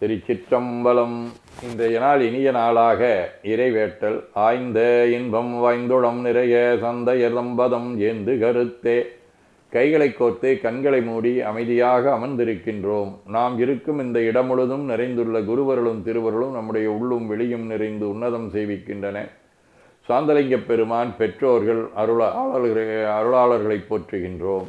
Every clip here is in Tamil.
திருச்சிற்றம்பலம். இன்றைய நாள் இனிய நாளாக இறைவேட்டல் ஆய்ந்த இன்பம் வாய்ந்துளம் நிறைய சந்தைய சம்பதம் ஏந்து கருத்தே. கைகளை கோர்த்து கண்களை மூடி அமைதியாக அமர்ந்திருக்கின்றோம். நாம் இருக்கும் இந்த இடம் முழுதும் நிறைந்துள்ள குருவர்களும் திருவருளும் நம்முடைய உள்ளும் வெளியும் நிறைந்து உன்னதம் செய்விக்கின்றன. சாந்தலிங்க பெருமான் பெற்றோர்கள் அருளாளர்களை அருளாளர்களை போற்றுகின்றோம்.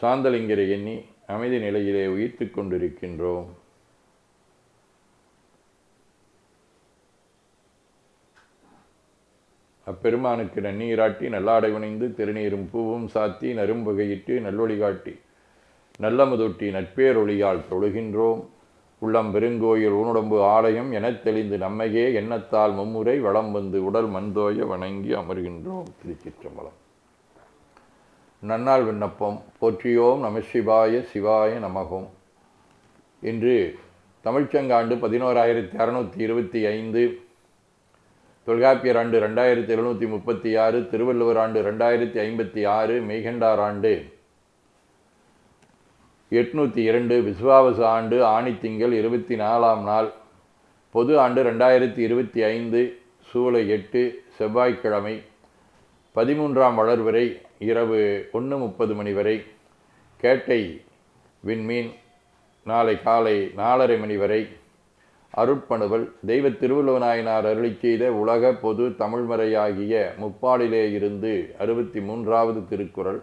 சாந்தலிங்கரை எண்ணி அமைதி நிலையிலே உயிர்த்து கொண்டிருக்கின்றோம். அப்பெருமானுக்கு நன்னீராட்டி நல்லாடை உணைந்து திருநீரும் பூவும் சாத்தி நரும்புகையிட்டு நல்வழி காட்டி நல்லமுதொட்டி நட்பேரொளியால் தொழுகின்றோம். உள்ளம் பெருங்கோயில் உணுடம்பு ஆலயம் எனத் தெளிந்து நம்மையே எண்ணத்தால் மும்முறை வளம் வந்து உடல் மண்தோய வணங்கி அமர்கின்றோம். திருச்சிற்றம்பலம். நன்னாள் விண்ணப்பம். போற்றியோம் நமசிவாய சிவாய சிவாய நமகோம். இன்று தமிழ்ச்சங்காண்டு பதினோராயிரத்தி அறுநூற்றி இருபத்தி ஐந்து தொல்காப்பியர் ஆண்டு ரெண்டாயிரத்தி எழுநூற்றி முப்பத்தி ஆறு திருவள்ளுவர் ஆண்டு ரெண்டாயிரத்தி ஐம்பத்தி ஆறு மெய்கண்டார் ஆண்டு எட்நூற்றி இரண்டு விஸ்வாவச ஆண்டு ஆணித்திங்கள் இருபத்தி நாலாம் நாள் பொது ஆண்டு ரெண்டாயிரத்தி இருபத்தி ஐந்து சூலை எட்டு செவ்வாய்க்கிழமை. பதிமூன்றாம் வளர் வரை இரவு ஒன்று முப்பது மணி வரை கேட்டை விண்மீன் நாளை காலை நாலரை மணி வரை அருட்பணுவல் தெய்வ திருவள்ளுவநாயனார் அருளி செய்த உலக பொது தமிழ்மறையாகிய முப்பாடிலே இருந்து அறுபத்தி மூன்றாவது திருக்குறள்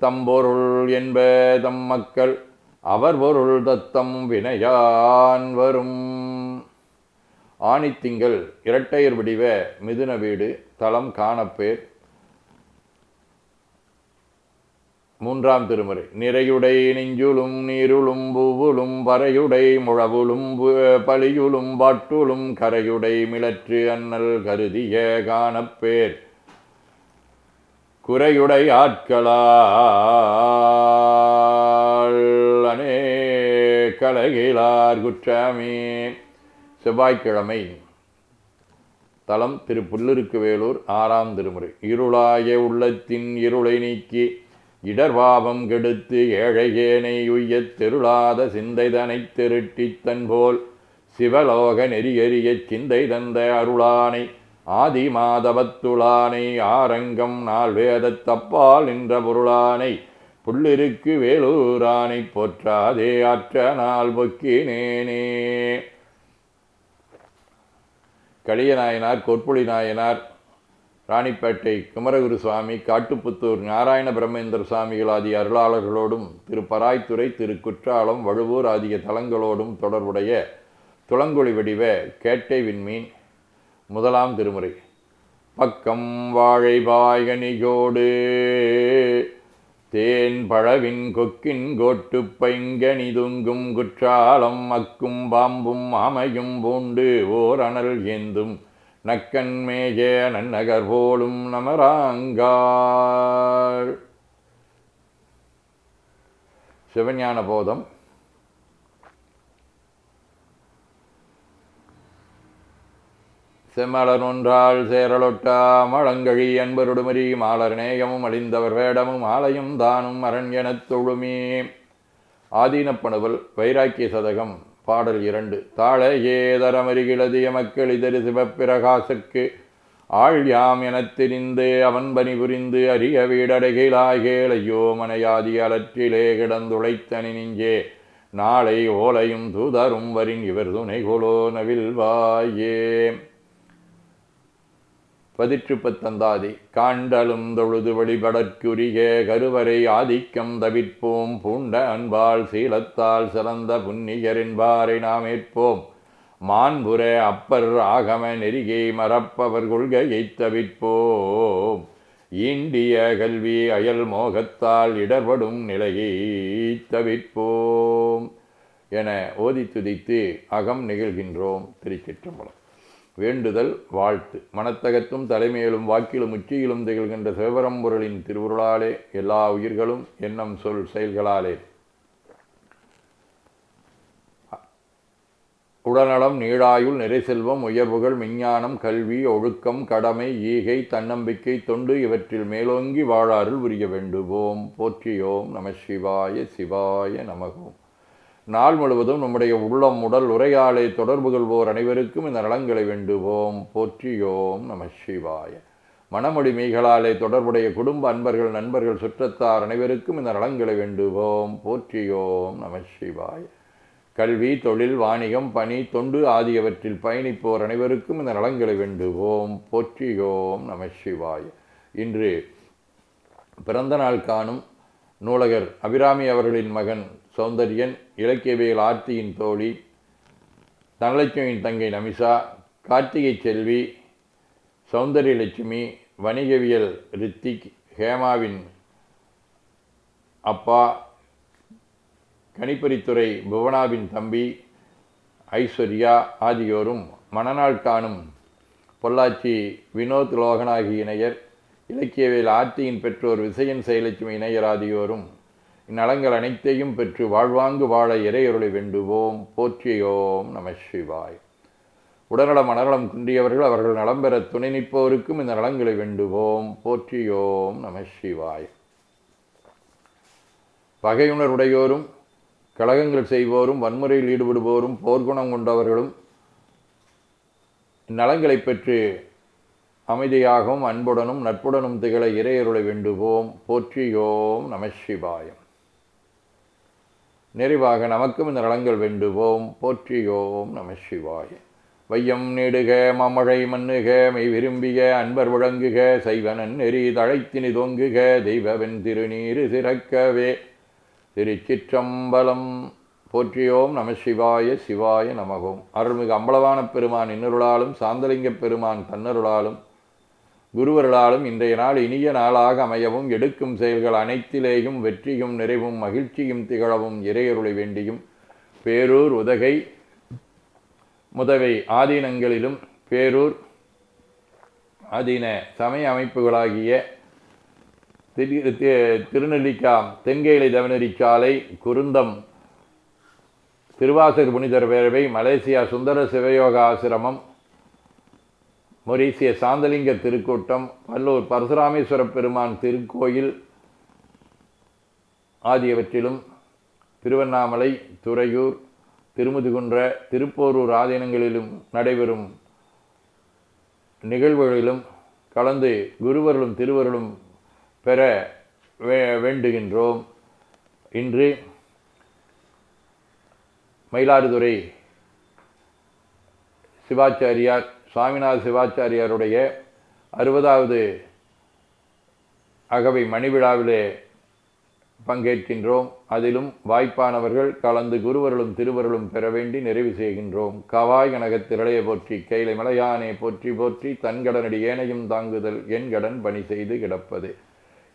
தம்பொருள் என்ப தம் மக்கள் அவர் பொருள் தத்தம் வினையான் வரும். ஆணித்திங்கள் இரட்டையர் வடிவ மிதுன வீடு தளம் காணப்பேர் மூன்றாம் திருமுறை. நிறையுடை நெஞ்சுளும் நீருளும் பூவுளும் பறையுடை முழவுளும் பழியுளும் பாட்டுளும் கரையுடை மிளற்று அண்ணல் கருதிய காணப்பேர். குறையுடை ஆட்களால் அனே கலகிலார் குற்றமே. செவ்வாய்க்கிழமை தலம் திரு புல்லிருக்கு வேலூர் ஆறாம் திருமுறை. இருளாய உள்ளத்தின் இருளை நீக்கி இடர்வாபம் கெடுத்து ஏழையேனை உய்யத் தெருளாத சிந்தைதனைத் திருட்டித் தன்போல் சிவலோக நெறியறியச் சிந்தை தந்த அருளானை ஆதி மாதவத்துளானை ஆரங்கம் நாள் வேதத்தப்பால் நின்ற பொருளானை புள்ளிருக்கு வேலூரானை போற்றாதே ஆற்ற நாள் பொக்கினேனே. களியநாயனார் கொற்புளி நாயனார் ராணிப்பேட்டை குமரகுரு சுவாமி காட்டுப்புத்தூர் நாராயண பிரம்மேந்திர சுவாமிகள் ஆகிய அருளாளர்களோடும் திரு பராய்த்துறை திரு குற்றாலம் வழுவூர் ஆகிய தலங்களோடும் தொடர்புடைய துளங்குழி வடிவ கேட்டை விண்மீன் முதலாம் திருமுறை. பக்கம் வாழைபாய்கனிகோடு தேன் பழவின் கொக்கின் கோட்டு பைங்கனிதுங்கும் குற்றாலம் அக்கும் பாம்பும் அமையும் பூண்டு ஓர் அனல் ஏந்தும் நக்கன் மேஜ நன்னகர் போலும் நமராங்காள் சிவஞான போதம். செம்மலர் ஒன்றால் சேரலொட்டா மழங்கழி அன்பருடுமரி மாலர் நேயமும் அழிந்தவர் வேடமும் ஆலயம் தானும் அரண்யனத் தொழுமே. ஆதீனப்பணுவல் வைராக்கிய சதகம். பாடல் இரண்டு. தாழ ஏதரமருகிலதிய மக்கள் இதரு சிவப்பிரகாசற்கு ஆள் யாம் எனத் தெரிந்து அவன் பணி புரிந்து அரிய வீடடைகிலாகேளையோ மனையாதி அலற்றிலே கிடந்துழைத்தனி நெஞ்சே நாளை ஓலையும் தூதரும் வரின் இவர் துணைகொலோ நவில்வாயே. பதிற்று பத்தந்தாதி காண்டலும் தொழுது வழிபடற்குரிய கருவறை ஆதிக்கம் தவிர்ப்போம். பூண்ட அன்பால் சீலத்தால் சிறந்த புன்னியரின்பாரை நாம் ஏற்போம். மாண்புற அப்பர் ஆகம நெறிகை மறப்பவர் கொள்கையை தவிர்ப்போம். ஈண்டிய கல்வி அயல் மோகத்தால் இடர்படும் நிலையை தவிர்ப்போம். என ஓதி துதித்து அகம் நிகழ்கின்றோம் திருச்சிற்றம்பலம். வேண்டுதல் வாழ்த்து. மனத்தகத்தும் தலைமையிலும் வாக்கிலும் உச்சியிலும் திகழ்கின்ற சிவபரம்பொருளின் திருவுருளாலே எல்லா உயிர்களும் எண்ணம் சொல் செயல்களாலே. உடல்நலம் நீழாயுள் நிறை செல்வம் உயர்வுகள் விஞ்ஞானம் கல்வி ஒழுக்கம் கடமை ஈகை தன்னம்பிக்கை தொண்டு இவற்றில் மேலோங்கி வாழாருள் உரிய வேண்டுவோம். போற்றியோம் நம சிவாய சிவாய நமகோம் நாள் முழுவதும் நம்முடைய உள்ளம் உடல் உரையாலே தொடர்பு கொள்வோர் அனைவருக்கும் இந்த நலங்களை வேண்டுவோம். போற்றியோம் நம சிவாய. மனமொழி மெய்களாலே தொடர்புடைய குடும்ப அன்பர்கள் நண்பர்கள் சுற்றத்தார் அனைவருக்கும் இந்த நலங்களை வேண்டுவோம். போற்றியோம் நம சிவாய. கல்வி தொழில் வாணிகம் பணி தொண்டு ஆகியவற்றில் பயணிப்போர் அனைவருக்கும் இந்த நலங்களை வேண்டுவோம். போற்றியோம் நம சிவாய. இன்று பிறந்த நாள் காணும் நூலகர் அபிராமி அவர்களின் மகன் சௌந்தர்யன் இலக்கியவியல் ஆர்த்தியின் தோழி தனலட்சுமியின் தங்கை நமிசா கார்த்திகை செல்வி சௌந்தரியலட்சுமி வணிகவியல் ரித்திக் ஹேமாவின் அப்பா கணிப்பொறித்துறை புவனாவின் தம்பி ஐஸ்வர்யா ஆகியோரும் மணநாள் காணும் பொள்ளாச்சி வினோத் லோகனாகி இணையர் இலக்கியவியல் ஆர்த்தியின் பெற்றோர் விசயன் செயலட்சுமி இணையர் ஆகியோரும் இந்நலங்கள் அனைத்தையும் பெற்று வாழ்வாங்கு வாழ இறையொருளை வேண்டுவோம். போற்றியோம் நம சிவாய். உடல்நலம் மனநலம் குன்றியவர்கள் அவர்கள் நலம் பெற துணை நிற்போருக்கும் இந்த நலங்களை வேண்டுவோம். போற்றியோம் நம சிவாய். பகையுணர்வுடையோரும் கழகங்கள் செய்வோரும் வன்முறையில் ஈடுபடுவோரும் போர்க்குணம் கொண்டவர்களும் நலங்களை பெற்று அமைதியாகவும் அன்புடனும் நட்புடனும் திகழ இறையருளை வேண்டுவோம். போற்றியோம் நம சிவாயம் நெறிவாக நமக்கும் இந்த நலங்கள் வேண்டுவோம். போற்றியோம் நம சிவாய. வையம் நீடுக மமழை மண்ணுக மெய் விரும்பிய அன்பர் விளங்குக சைவனன் நெறி தழைத்தினி தொங்குக தெய்வவன் திருநீரு சிறக்கவே. திருச்சிற்றம்பலம். போற்றியோம் நம சிவாய சிவாய நமகோம். அருள்மிகு அம்பலவான பெருமான் இன்னருளாலும் சாந்தலிங்க பெருமான் தன்னருளாலும் குருவர்களாலும் இன்றைய நாள் இனிய நாளாக அமையவும் எடுக்கும் செயல்கள் அனைத்திலேயும் வெற்றியும் நிறைவும் மகிழ்ச்சியும் திகழவும் இறையருளை வேண்டியும். பேரூர் உதகை முதவை ஆதீனங்களிலும் பேரூர் ஆதீன சமய அமைப்புகளாகிய திருநெல்லிக்கா தென்கேலை தவனரிச்சாலை குருந்தம் திருவாசர் புனிதர் பேரவை மலேசியா சுந்தர சிவயோக ஆசிரமம் மொரீசிய சாந்தலிங்க திருக்கூட்டம் வல்லூர் பரசுராமேஸ்வர பெருமான் திருக்கோயில் ஆகியவற்றிலும் திருவண்ணாமலை துறையூர் திருமுதுகுன்ற திருப்போரூர் ஆதீனங்களிலும் நடைபெறும் நிகழ்வுகளிலும் கலந்து குருவர்களும் திருவர்களும் பெற வே வேண்டுகின்றோம். இன்று மயிலாடுதுறை சிவாச்சாரியார் சுவாமிநாத சிவாச்சாரியாருடைய அறுபதாவது அகவை மணிவிழாவிலே பங்கேற்கின்றோம். அதிலும் வாய்ப்பானவர்கள் கலந்து குருவர்களும் திருவர்களும் பெற வேண்டி நிறைவு செய்கின்றோம். கவாய் கனகத்திரளைய போற்றி கைலை மலையானே போற்றி போற்றி தன்கடனடி ஏனையும் தாங்குதல் என் கடன் பணி செய்து கிடப்பது.